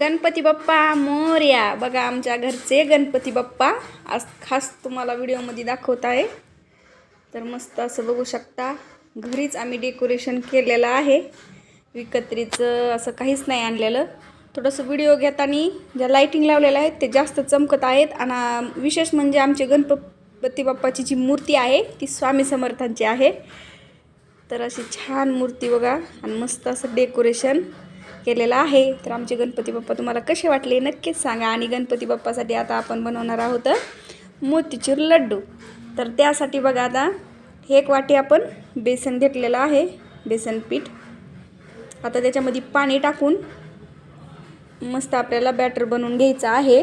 गणपती बाप्पा मोर्या. बघा आमच्या घरचे गणपती बाप्पा आज खास तुम्हाला व्हिडिओमध्ये दाखवत आहे. तर मस्त असं बघू शकता घरीच आम्ही डेकोरेशन केलेलं आहे. विकत्रीचं असं काहीच नाही आणलेलं. थोडंसं व्हिडिओ घेताना ज्या लाईटिंग लावलेल्या आहेत ते जास्त चमकत आहेत. आणि विशेष म्हणजे आमचे गणपती बाप्पाची जी मूर्ती आहे ती स्वामी समर्थांची आहे. तर अशी छान मूर्ती बघा आणि मस्त असं डेकोरेशन केलेलं आहे. तर आमचे गणपती बाप्पा तुम्हाला कसे वाटले नक्कीच सांगा. आणि गणपती बाप्पासाठी आता आपण बनवणार आहोत मोतीचूर लड्डू. तर त्यासाठी बघा आता हे एक वाटी आपण बेसन घेतलेलं आहे. बेसन पीठ. आता त्याच्यामध्ये पाणी टाकून मस्त आपल्याला बॅटर बनवून घ्यायचं आहे.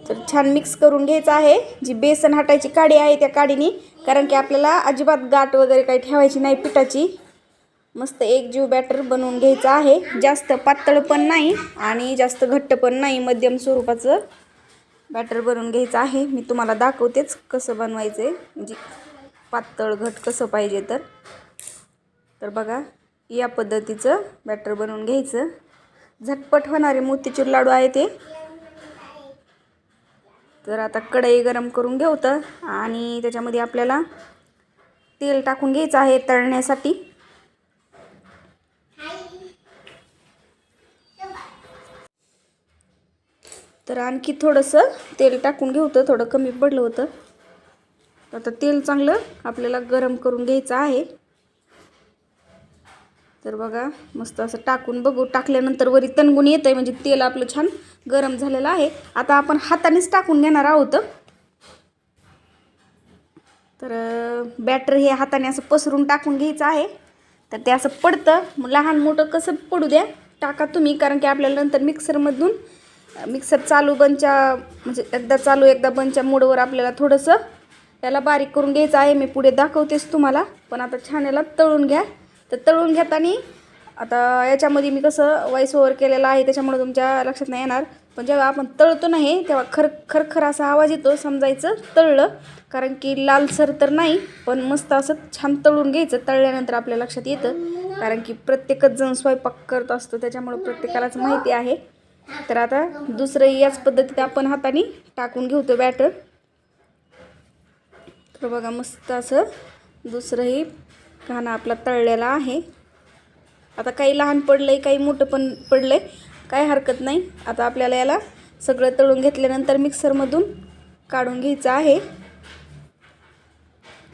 तर छान मिक्स करून घ्यायचं आहे. जी बेसन हटायची काडी आहे त्या काडीने कारण की आपल्याला अजिबात गाठ वगैरे काही ठेवायची नाही पिठाची. मस्त एक जीव बॅटर बनवून घ्यायचं आहे. जास्त पातळ पण नाही आणि जास्त घट्ट पण नाही. मध्यम स्वरूपाचं बॅटर बनवून घ्यायचं आहे. मी तुम्हाला दाखवतेच कसं बनवायचं आहे म्हणजे पातळ घट कसं पाहिजे तर. तर बघा या पद्धतीचं बॅटर बनवून घ्यायचं. झटपट होणारे मोतीचूर लाडू आहे ते तर आता कढई गरम करून घेवतं आणि त्याच्यामध्ये आपल्याला तेल टाकून घ्यायचं आहे तळण्यासाठी. तर आणखी थोडंसं तेल टाकून घेवतं थोडं कमी पडलं होतं. आता तेल चांगलं आपल्याला गरम करून घ्यायचं आहे. तर बघा मस्त असं टाकून बघू. टाकल्यानंतर वरी तणगुण येतं आहे म्हणजे तेल आपलं छान गरम झालेलं आहे. आता आपण हातानेच टाकून घेणार आहोत. तर बॅटर हे हाताने असं पसरून टाकून घ्यायचं आहे. तर ते असं पडतं. मग लहान मोठं कसं पडू द्या टाका तुम्ही कारण की आपल्याला नंतर मिक्सरमधून मिक्सर चालू बंदच्या म्हणजे एकदा चालू एकदा बंदच्या मोडवर आपल्याला थोडंसं त्याला बारीक करून घ्यायचं आहे. मी पुढे दाखवतेच तुम्हाला. पण आता छान याला तळून घ्या. तर तळून घेताना आता याच्यामध्ये मी कसं वॉइस ओव्हर केलेला आहे त्याच्यामुळे तुमच्या लक्षात नाही येणार. पण जेव्हा आपण तळतो नाही तेव्हा खर खरखर असा आवाज येतो समजायचं तळलं. कारण की लालसर तर नाही पण मस्त असं छान तळून घ्यायचं. तळल्यानंतर आपल्या लक्षात येतं. कारण की प्रत्येकच जण स्वयंपाक करत असतो त्याच्यामुळं प्रत्येकालाच माहिती आहे. तर आता दुसरं याच पद्धतीत आपण हाताने टाकून घेतो बॅटर तर बघा मस्त असं दुसरंही घाणा आपला तळलेला आहे. आता काही लहान पडलं आहे काही मोठं पण पडलं आहे काही हरकत नाही. आता आपल्याला याला सगळं तळून घेतल्यानंतर मिक्सरमधून काढून घ्यायचं आहे.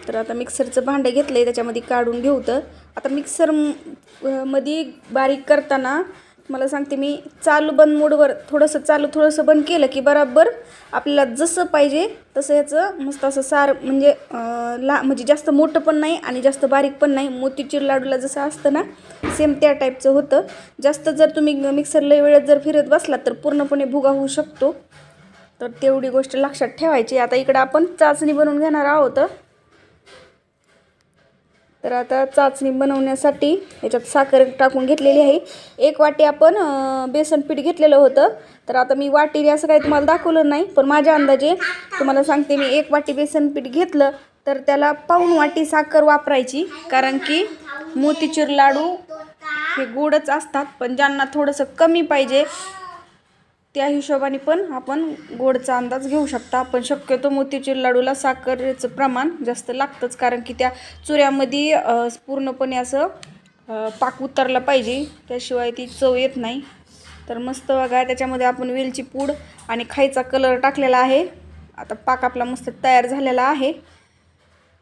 तर आता मिक्सरचं भांडं घेतलं आहे त्याच्यामध्ये काढून घेऊ तर. आता मिक्सरमध्ये बारीक करताना मला सांगते मी चालू बंद मोडवर थोडंसं चालू थोडंसं बंद केलं की बराबर आपल्याला जसं पाहिजे तसं याचं मस्त असं सार म्हणजे ला म्हणजे जास्त मोठं पण नाही आणि जास्त बारीक पण नाही. मोतीचूर लाडूला जसं असतं ना सेम त्या टाईपचं होतं. जास्त जर तुम्ही मिक्सरला वेळेत जर फिरत बसलात तर पूर्णपणे भुगा होऊ शकतो. तर तेवढी गोष्ट लक्षात ठेवायची. आता इकडं आपण चाचणी बनवून घेणार आहोत. तर आता चाचणी बनवण्यासाठी याच्यात साखर टाकून घेतलेली आहे. एक वाटी आपण बेसन पीठ घेतलेलं होतं. तर आता मी वाटीने असं काही तुम्हाला दाखवलं नाही पण माझ्या अंदाजे तुम्हाला सांगते मी एक वाटी बेसन पीठ घेतलं तर त्याला पाऊण वाटी साखर वापरायची. कारण की मोतीचूर लाडू हे गोडच असतात पण ज्यांना थोडंसं कमी पाहिजे त्या हिशोबाने पण आपण गोडचा अंदाज घेऊ शकता. आपण शक्यतो मोतीचूर लाडूला साखरेचं प्रमाण जास्त लागतंच कारण की त्या चुऱ्यामध्ये पूर्णपणे असं पाक उतरला पाहिजे. त्याशिवाय ती चव येत नाही. तर मस्त बघा त्याच्यामध्ये आपण वेलची पूड आणि खायचा कलर टाकलेला आहे. आता पाक आपला मस्त तयार झालेला आहे.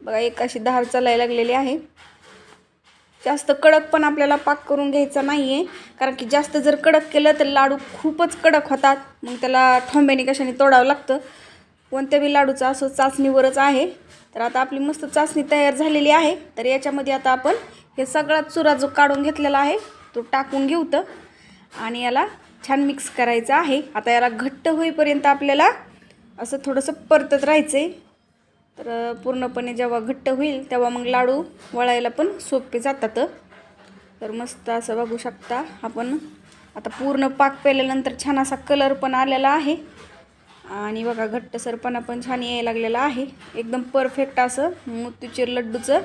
बघा एक अशी धार चालायला लागलेली आहे. जास्त कडक पण आपल्याला पाक करून घ्यायचा नाही आहे कारण की जास्त जर कडक केलं तर लाडू खूपच कडक होतात. मग त्याला थोंब्याने कशाने तोडावं लागतं. कोणत्या बी लाडूचं असं चाचणीवरच आहे. तर आता आपली मस्त चाचणी तयार झालेली आहे. तर याच्यामध्ये आता आपण हे सगळा चुरा जो काढून घेतलेला आहे तो टाकून घेऊ तर आणि याला छान मिक्स करायचं आहे. आता याला घट्ट होईपर्यंत आपल्याला असं थोडंसं परतत राहायचं आहे तर पूर्णपणे जेव्हा घट्ट होईल तेव्हा मग लाडू वळायला पण सोपे जातात. तर मस्त असं बघू शकता आपण. आता पूर्ण पाक पेल्यानंतर छान असा कलर पण आलेला आहे. आणि बघा घट्टसरपणा पण छान यायला लागलेला आहे. एकदम परफेक्ट असं मोतीचूर लड्डूचं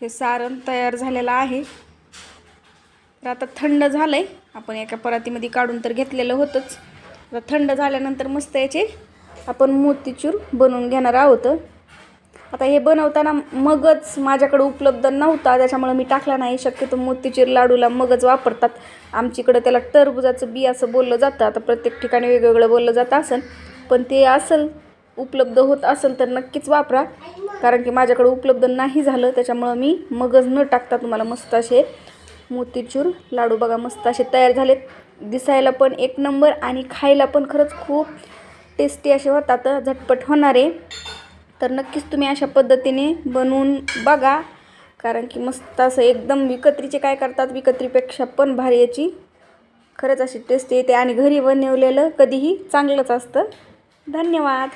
हे सारण तयार झालेलं आहे. तर आता थंड झालं आहे आपण एका परातीमध्ये काढून तर घेतलेलं होतंच. आता थंड झाल्यानंतर मस्त याचे आपण मोतीचूर बनवून घेणार आहोत. आता हे बनवताना मगच माझ्याकडे उपलब्ध नव्हता त्याच्यामुळे मी टाकला नाही. शक्यतो मोतीचूर लाडूला मगच वापरतात. आमच्याकडं त्याला टरबुजाचं बी असं बोललं जातं. आता प्रत्येक ठिकाणी वेगवेगळं बोललं जातं असेल पण ते असेल उपलब्ध होत असेल तर नक्कीच वापरा. कारण की माझ्याकडे उपलब्ध नाही झालं त्याच्यामुळं मी मगज न टाकता तुम्हाला मस्त असे मोतीचूर लाडू बघा मस्त असे तयार झालेत. दिसायला पण एक नंबर आणि खायला पण खरंच खूप टेस्टी असे होतात झटपट होणारे. तर नक्कीच तुम्ही अशा पद्धतीने बनवून बघा. कारण की मस्त असं एकदम विकत्रीचे काय करतात विकत्रीपेक्षा पण भारी याची खरंच अशी टेस्ट येते आणि घरी बनवलेलं कधीही चांगलंच असतं. धन्यवाद.